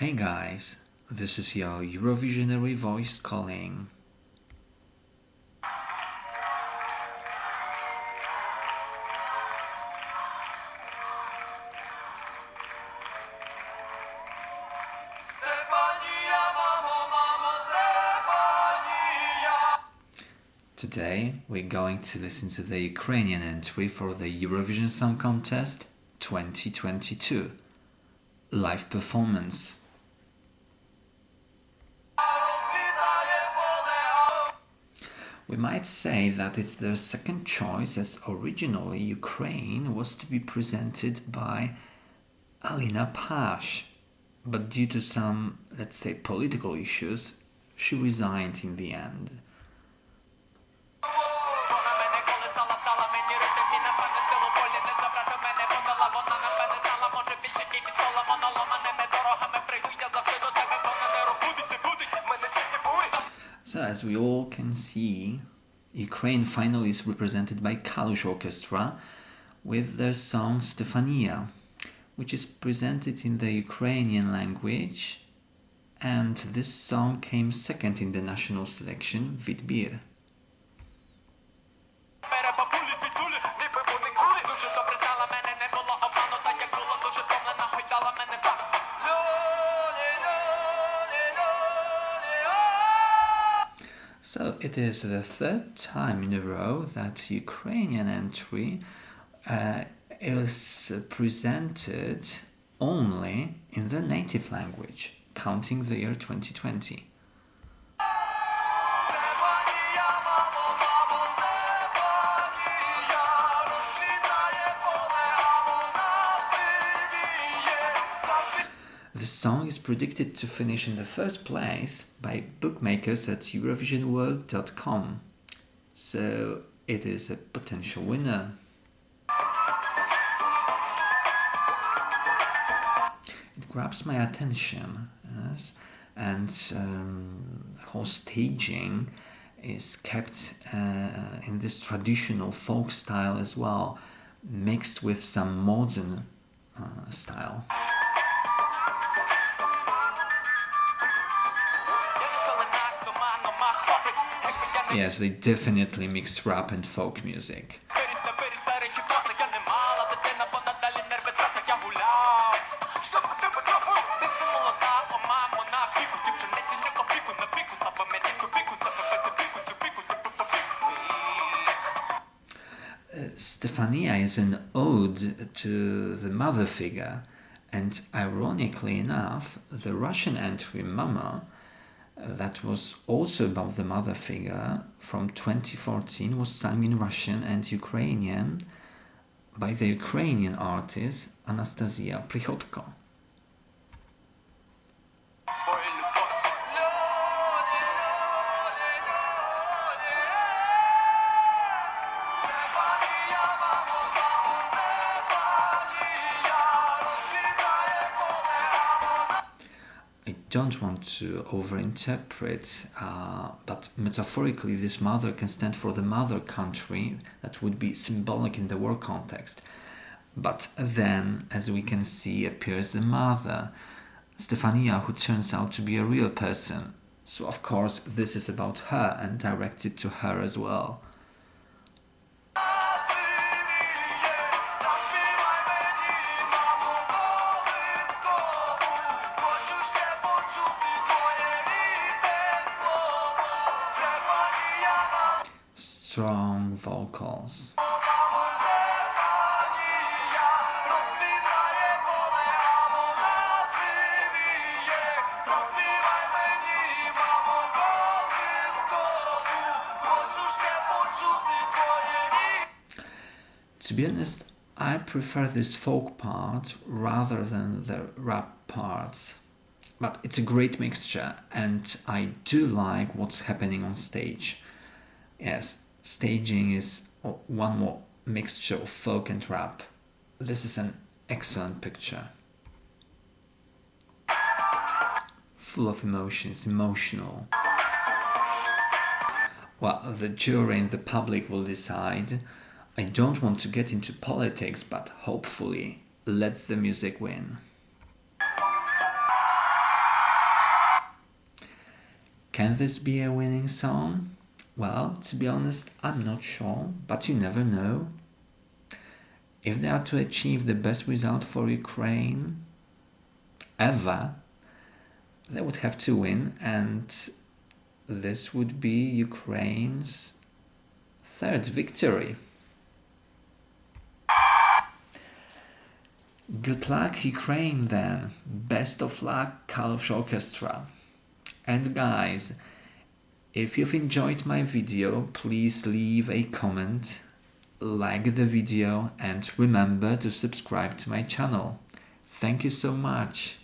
Hey guys, this is your Eurovisionary voice calling. Today we're going to listen to the Ukrainian entry for the Eurovision Song Contest 2022 live performance. We might say that it's their second choice as originally Ukraine was to be presented by Alina Pash, but due to some, let's say, political issues, she resigned in the end. As we all can see, Ukraine finally is represented by Kalush Orchestra with their song Stefania, which is presented in the Ukrainian language, and this song came second in the national selection, Vidbir. It is the third time in a row that Ukrainian entry uh, is presented only in the native language, counting the year 2020. Song is predicted to finish in the first place by bookmakers at EurovisionWorld.com, so it is a potential winner. It grabs my attention, yes, and um, whole staging is kept uh, in this traditional folk style as well, mixed with some modern uh, style. Yes, they definitely mix rap and folk music. Uh, Stefania is an ode to the mother figure, and ironically enough, the Russian entry Mama that was also about the mother figure from 2014, was sung in Russian and Ukrainian by the Ukrainian artist Anastasia Prihodko. I don't want to overinterpret, uh, but metaphorically, this mother can stand for the mother country that would be symbolic in the war context. But then, as we can see, appears the mother, Stefania, who turns out to be a real person. So, of course, this is about her and directed to her as well. strong vocals. To be honest, I prefer this folk part rather than the rap parts. But it's a great mixture, and I do like what's happening on stage. Yes, staging is one more mixture of folk and rap. This is an excellent picture. Full of emotions, emotional. Well, the jury and the public will decide. I don't want to get into politics, but hopefully, let the music win. Can this be a winning song? Well, to be honest, I'm not sure, but you never know. If they are to achieve the best result for Ukraine ever, they would have to win, and this would be Ukraine's third victory. Good luck, Ukraine, then. Best of luck, Kalush Orchestra. And guys, if you've enjoyed my video, please leave a comment, like the video, and remember to subscribe to my channel. Thank you so much.